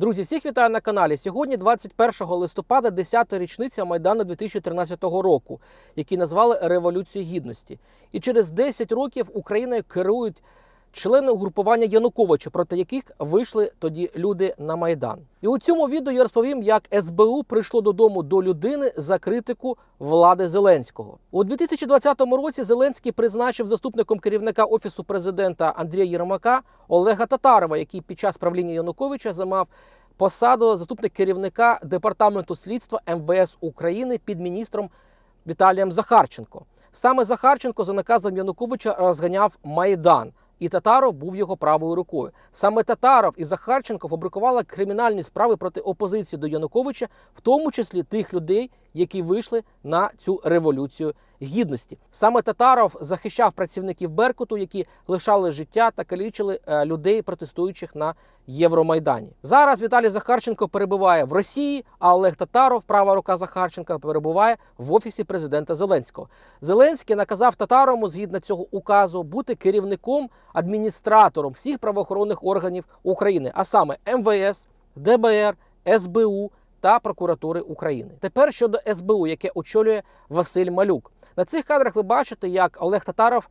Друзі, всіх вітаю на каналі. Сьогодні 21 листопада, 10-та річниця Майдану 2013 року, який назвали Революцією Гідності. І через 10 років Україною керують члени угрупування Януковича, проти яких вийшли тоді люди на Майдан. І у цьому відео я розповім, як СБУ прийшло додому до людини за критику влади Зеленського. У 2020 році Зеленський призначив заступником керівника офісу президента Андрія Єрмака Олега Татарова, який під час правління Януковича займав посаду заступник керівника департаменту слідства МВС України під міністром Віталієм Захарченко. Саме Захарченко за наказом Януковича розганяв Майдан. І Татаров був його правою рукою. Саме Татаров і Захарченко фабрикували кримінальні справи проти опозиції до Януковича, в тому числі тих людей, які вийшли на цю революцію гідності. Саме Татаров захищав працівників Беркуту, які лишали життя та калічили е, людей, протестуючих на Євромайдані. Зараз Віталій Захарченко перебуває в Росії, а Олег Татаров, права рука Захарченка, перебуває в офісі президента Зеленського. Зеленський наказав Татарову, згідно цього указу, бути керівником адміністратором всіх правоохоронних органів України, а саме МВС, ДБР, СБУ та прокуратури України. Тепер щодо СБУ, яке очолює Василь Малюк. На цих кадрах ви бачите, як Олег Татаров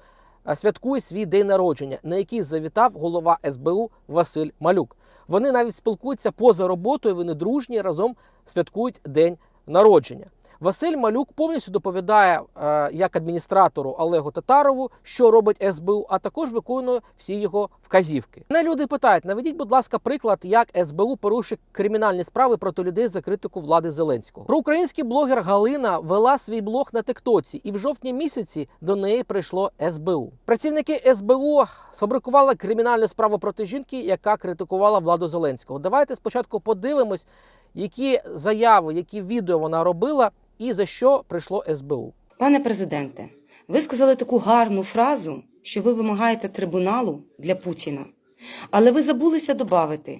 е, святкує свій день народження, на який завітав голова СБУ Василь Малюк. Вони навіть спілкуються поза роботою. Вони дружні разом святкують день народження. Василь Малюк повністю доповідає е, як адміністратору Олегу Татарову, що робить СБУ, а також виконує всі його вказівки. Мене люди питають: наведіть, будь ласка, приклад, як СБУ порушує кримінальні справи проти людей за критику влади Зеленського. Проукраїнський блогер Галина вела свій блог на Тиктоці, і в жовтні місяці до неї прийшло СБУ. Працівники СБУ сфабрикували кримінальну справу проти жінки, яка критикувала владу Зеленського. Давайте спочатку подивимось, які заяви, які відео вона робила, і за що прийшло СБУ. Пане президенте, ви сказали таку гарну фразу, що ви вимагаєте трибуналу для Путіна. Але ви забулися додати,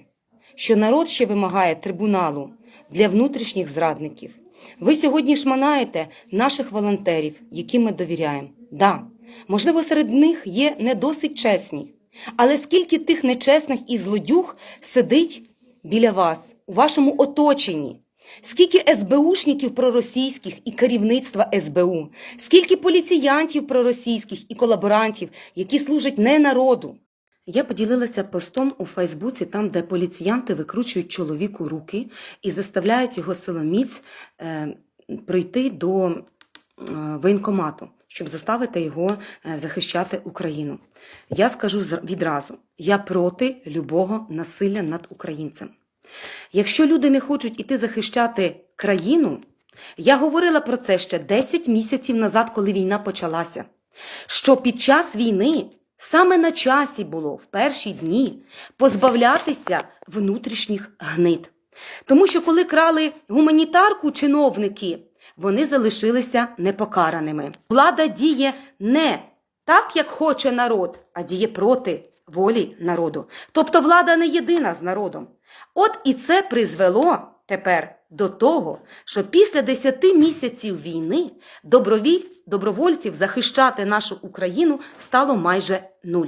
що народ ще вимагає трибуналу для внутрішніх зрадників. Ви сьогодні шманаєте наших волонтерів, яким ми довіряємо. Да, можливо, серед них є не досить чесні. Але скільки тих нечесних і злодюг сидить біля вас, у вашому оточенні? Скільки СБУшників проросійських і керівництва СБУ, скільки поліціянтів проросійських і колаборантів, які служать не народу. Я поділилася постом у Фейсбуці, там, де поліціянти викручують чоловіку руки і заставляють його силоміць е, прийти до е, воєнкомату, щоб заставити його е, захищати Україну. Я скажу відразу: я проти любого насилля над українцем. Якщо люди не хочуть іти захищати країну, я говорила про це ще 10 місяців назад, коли війна почалася, що під час війни саме на часі було в перші дні позбавлятися внутрішніх гнид. Тому що коли крали гуманітарку чиновники, вони залишилися непокараними. Влада діє не так, як хоче народ, а діє проти волі народу. Тобто влада не єдина з народом. От і це призвело тепер до того, що після 10 місяців війни добровольців захищати нашу Україну стало майже нуль.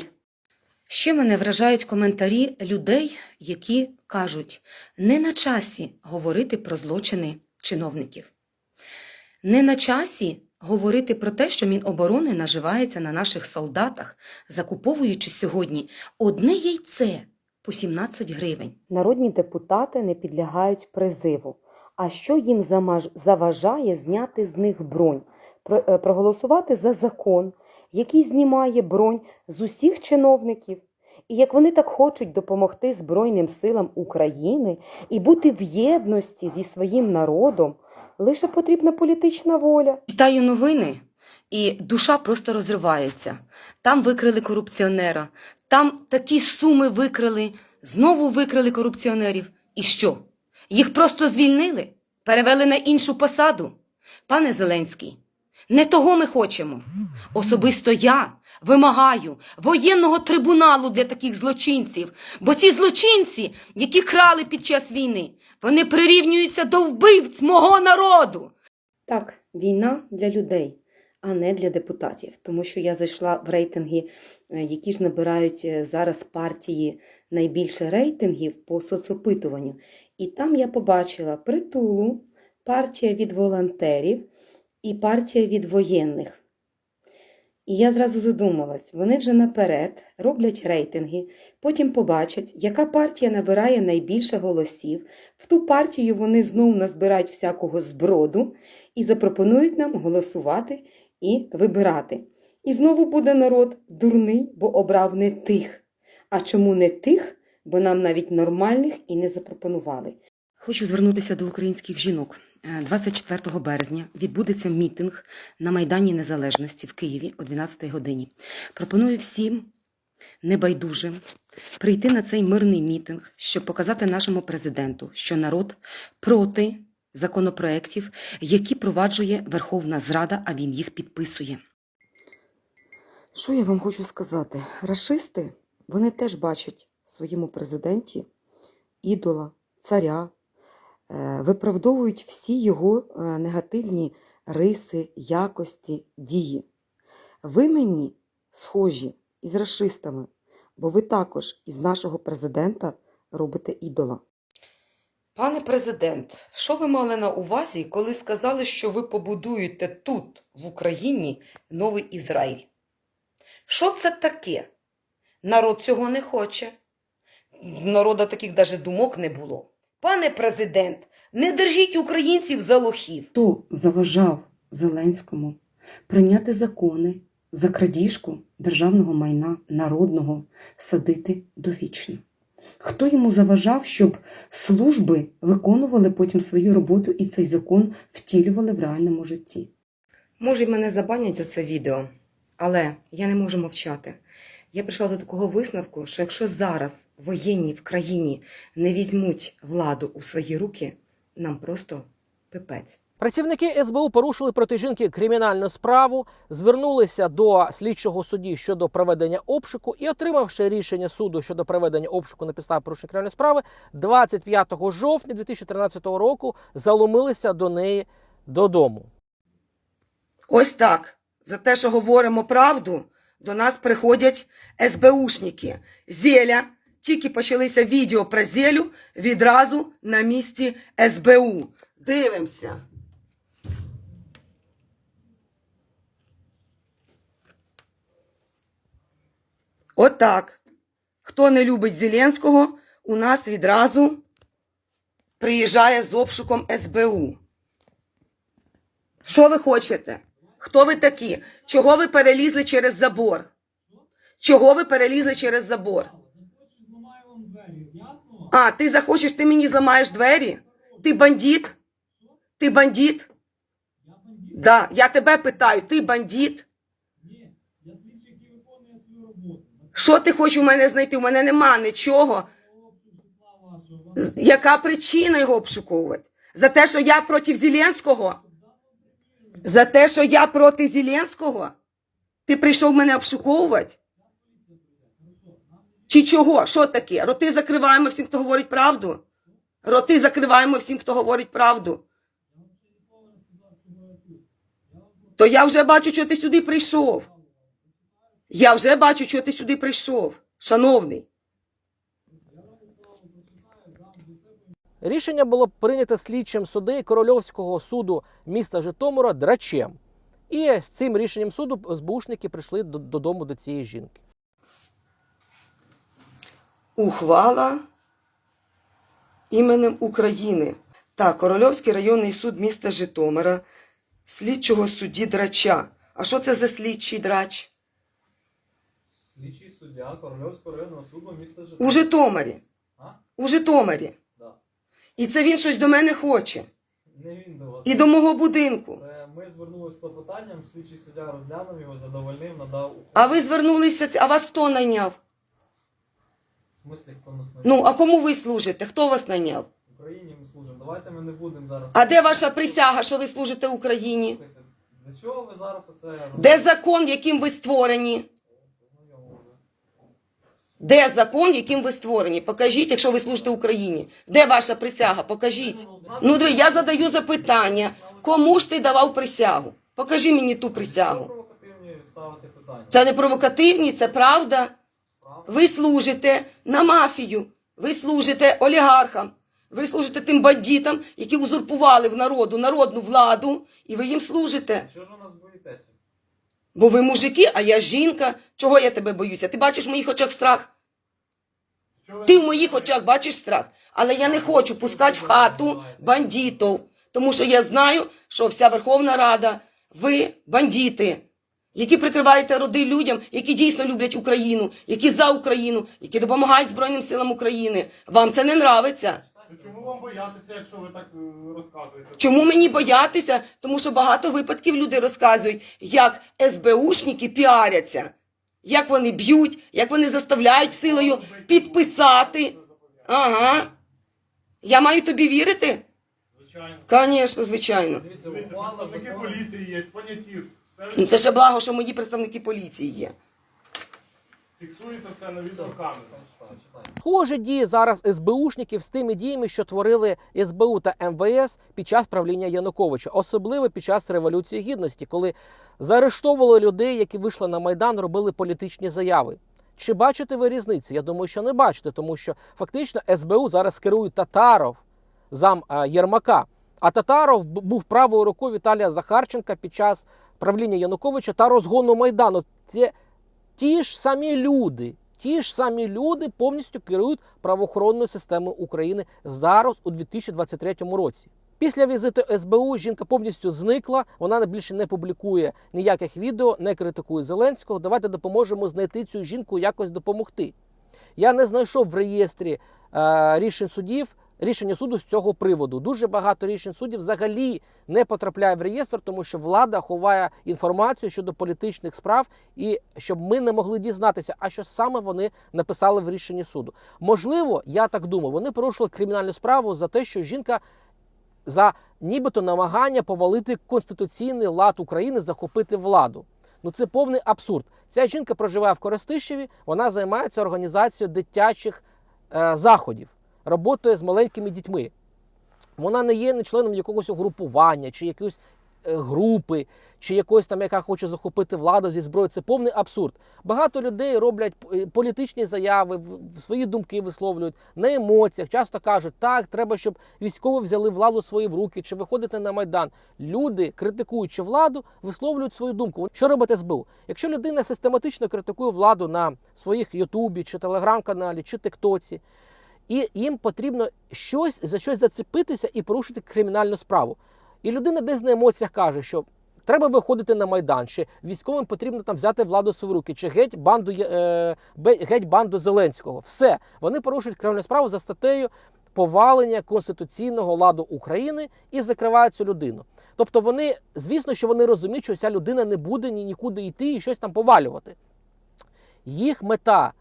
Ще мене вражають коментарі людей, які кажуть, не на часі говорити про злочини чиновників. Не на часі говорити про те, що Міноборони наживається на наших солдатах, закуповуючи сьогодні одне яйце по 17 гривень. Народні депутати не підлягають призиву. А що їм заважає зняти з них бронь, е, проголосувати за закон, який знімає бронь з усіх чиновників? І як вони так хочуть допомогти Збройним силам України і бути в єдності зі своїм народом, лише потрібна політична воля. Читаю новини, і душа просто розривається. Там викрили корупціонера, там такі суми викрили, знову викрили корупціонерів. І що? Їх просто звільнили, перевели на іншу посаду. Пане Зеленський, не того ми хочемо. Особисто я вимагаю воєнного трибуналу для таких злочинців, бо ці злочинці, які крали під час війни, вони прирівнюються до вбивць мого народу. Так, війна для людей, а не для депутатів. Тому що я зайшла в рейтинги, е, які ж набирають е, зараз партії найбільше рейтингів по соцопитуванню. І там я побачила притулу, партія від волонтерів і партія від воєнних. І я зразу задумалась, вони вже наперед роблять рейтинги, потім побачать, яка партія набирає найбільше голосів. В ту партію вони знов назбирають всякого зброду і запропонують нам голосувати і вибирати. І знову буде народ дурний, бо обрав не тих. А чому не тих? Бо нам навіть нормальних і не запропонували. Хочу звернутися до українських жінок. Е, 24 березня відбудеться мітинг на Майдані Незалежності в Києві о 12 годині. Пропоную всім небайдужим прийти на цей мирний мітинг, щоб показати нашому президенту, що народ проти законопроєктів, які проваджує Верховна Зрада, а він їх підписує. Що я вам хочу сказати? Рашисти, вони теж бачать своєму президенті ідола, царя, е, виправдовують всі його е, негативні риси, якості, дії. Ви мені схожі із рашистами, бо ви також із нашого президента робите ідола. Пане президент, що ви мали на увазі, коли сказали, що ви побудуєте тут, в Україні, новий Ізраїль? Що це таке? Народ цього не хоче. Народа таких даже думок не було. Пане президент, не держіть українців за лохів. Хто заважав Зеленському прийняти закони за крадіжку державного майна народного садити довічно? Хто йому заважав, щоб служби виконували потім свою роботу і цей закон втілювали в реальному житті? Може, мене забанять за це відео, але я не можу мовчати. Я прийшла до такого висновку, що якщо зараз воєнні в країні не візьмуть владу у свої руки, нам просто пипець. Працівники СБУ порушили проти жінки кримінальну справу, звернулися до слідчого судді щодо проведення обшуку і, отримавши рішення суду щодо проведення обшуку на підставі порушення кримінальної справи, 25 жовтня 2013 року заломилися до неї додому. Ось так. За те, що говоримо правду, до нас приходять СБУшники. Зеля, тільки почалися відео про Зелю, відразу на місці СБУ. Дивимося. Отак. Хто не любить Зеленського, у нас відразу приїжджає з обшуком СБУ. Що ви хочете? Хто ви такі? Чого ви перелізли через забор? Чого ви перелізли через забор? А, ти захочеш, ти мені зламаєш двері? Ти бандит? Ти бандит? Да, я тебе питаю, ти бандит? Що ти хочеш у мене знайти? У мене нема нічого. Яка причина його обшуковувати? За те, що я проти Зеленського? За те, що я проти Зеленського? Ти прийшов мене обшуковувати? Чи чого? Що таке? Роти закриваємо всім, хто говорить правду? Роти закриваємо всім, хто говорить правду. То я вже бачу, що ти сюди прийшов. Я вже бачу, що ти сюди прийшов, шановний. Рішення було прийнято слідчим судді Корольовського суду міста Житомира Драчем. І з цим рішенням суду СБУшники прийшли додому до цієї жінки. Ухвала іменем України. Так, Корольовський районний суд міста Житомира, слідчого судді Драча. А що це за слідчий драч? Слідчий суддя Корольовського районного суду міста Житомир. У Житомирі. А? У Житомирі. І це він щось до мене хоче. Не він до вас. І до мого будинку. Це ми звернулися з клопотанням, слідчий суддя розглянув його, задовольнив, надав. А ви звернулися, а вас хто найняв? В смислі, хто нас не Ну, а кому ви служите? Хто вас найняв? В Україні ми служимо. Давайте ми не будемо зараз. А де ваша присяга, що ви служите Україні? Слухайте, Для чого ви зараз оце? Де закон, яким ви створені? Де закон, яким ви створені? Покажіть, якщо ви служите Україні. Де ваша присяга? Покажіть. Ну, диви, я задаю запитання. Кому ж ти давав присягу? Покажи мені ту присягу. Це не провокативні, це правда. Ви служите на мафію, ви служите олігархам, ви служите тим бандитам, які узурпували в народу народну владу, і ви їм служите. Що ж ви нас боїтеся? Бо ви мужики, а я жінка. Чого я тебе боюся? Ти бачиш в моїх очах страх? Ти в моїх очах бачиш страх. Але я не хочу пускати в хату бандитів, тому що я знаю, що вся Верховна Рада, ви бандити, які прикриваєте роди людям, які дійсно люблять Україну, які за Україну, які допомагають Збройним силам України. Вам це не нравиться. Ну, Чому вам боятися, якщо ви так е, розказуєте? Чому мені боятися? Тому що багато випадків люди розказують, як СБУшники піаряться, як вони б'ють, як вони заставляють силою підписати. Ага. Я маю тобі вірити? Звичайно. Звісно, звичайно. Дивіться, Дивіться, ухвала представники закону. поліції є, поняті, все Ну, Це ще благо, що мої представники поліції є. Фіксується це на відеокамеру. Читай. Дії зараз СБУшників з тими діями, що творили СБУ та МВС під час правління Януковича, особливо під час Революції Гідності, коли заарештовували людей, які вийшли на Майдан, робили політичні заяви. Чи бачите ви різницю? Я думаю, що не бачите, тому що фактично СБУ зараз керує Татаров, зам е, Єрмака. А Татаров був правою рукою Віталія Захарченка під час правління Януковича та розгону Майдану. Це ті ж самі люди, ті ж самі люди повністю керують правоохоронною системою України зараз у 2023 році. Після візиту СБУ жінка повністю зникла. Вона більше не публікує ніяких відео, не критикує Зеленського. Давайте допоможемо знайти цю жінку якось допомогти. Я не знайшов в реєстрі е, рішень судів. Рішення суду з цього приводу. Дуже багато рішень суддів взагалі не потрапляє в реєстр, тому що влада ховає інформацію щодо політичних справ, і щоб ми не могли дізнатися, а що саме вони написали в рішенні суду. Можливо, я так думаю, вони порушили кримінальну справу за те, що жінка за нібито намагання повалити конституційний лад України, захопити владу. Ну це повний абсурд. Ця жінка проживає в Коростишеві, вона займається організацією дитячих е, заходів, роботою з маленькими дітьми. Вона не є не членом якогось угрупування чи якоїсь е, групи, чи якоїсь там, яка хоче захопити владу зі зброєю. Це повний абсурд. Багато людей роблять е, політичні заяви, свої думки висловлюють на емоціях. Часто кажуть, так, треба, щоб військові взяли владу свої в руки, чи виходити на майдан. Люди, критикуючи владу, висловлюють свою думку. Що робить СБУ? Якщо людина систематично критикує владу на своїх Ютубі, чи телеграм-каналі, чи Тиктоці, і їм потрібно щось за щось зацепитися і порушити кримінальну справу. І людина десь на емоціях каже, що треба виходити на майдан, чи військовим потрібно там взяти владу свої руки, чи геть банду е, геть банду Зеленського. Все вони порушують кримінальну справу за статтею повалення конституційного ладу України і закривають цю людину. Тобто вони, звісно, що вони розуміють, що ця людина не буде ні нікуди йти і щось там повалювати. Їх мета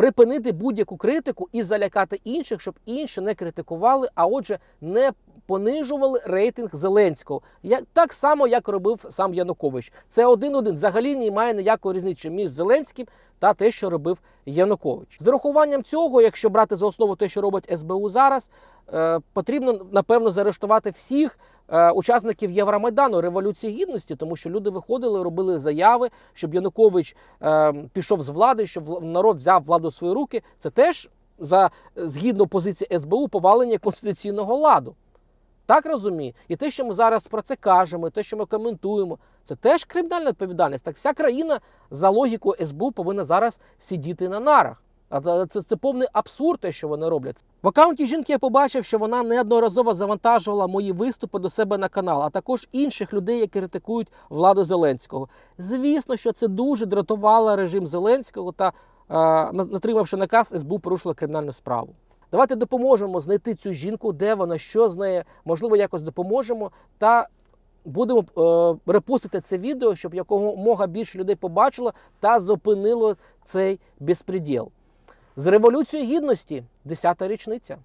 припинити будь-яку критику і залякати інших, щоб інші не критикували, а отже, не понижували рейтинг Зеленського. Як, так само, як робив сам Янукович. Це один-один. Взагалі немає ніякої різниці між Зеленським та те, що робив Янукович. З урахуванням цього, якщо брати за основу те, що робить СБУ зараз, е, потрібно напевно заарештувати всіх учасників Євромайдану Революції Гідності, тому що люди виходили, робили заяви, щоб Янукович е, пішов з влади, щоб народ взяв владу в свої руки. Це теж за згідно позиції СБУ повалення конституційного ладу. Так розумію? І те, що ми зараз про це кажемо, і те, що ми коментуємо, це теж кримінальна відповідальність. Так вся країна за логікою СБУ повинна зараз сидіти на нарах. А це, це, повний абсурд, те, що вони роблять. В аккаунті жінки я побачив, що вона неодноразово завантажувала мої виступи до себе на канал, а також інших людей, які критикують владу Зеленського. Звісно, що це дуже дратувало режим Зеленського та, е, на- натримавши наказ, СБУ порушила кримінальну справу. Давайте допоможемо знайти цю жінку, де вона, що з нею, можливо, якось допоможемо та будемо е, репостити це відео, щоб якомога більше людей побачило та зупинило цей безпреділ. З Революцією Гідності 10-та річниця.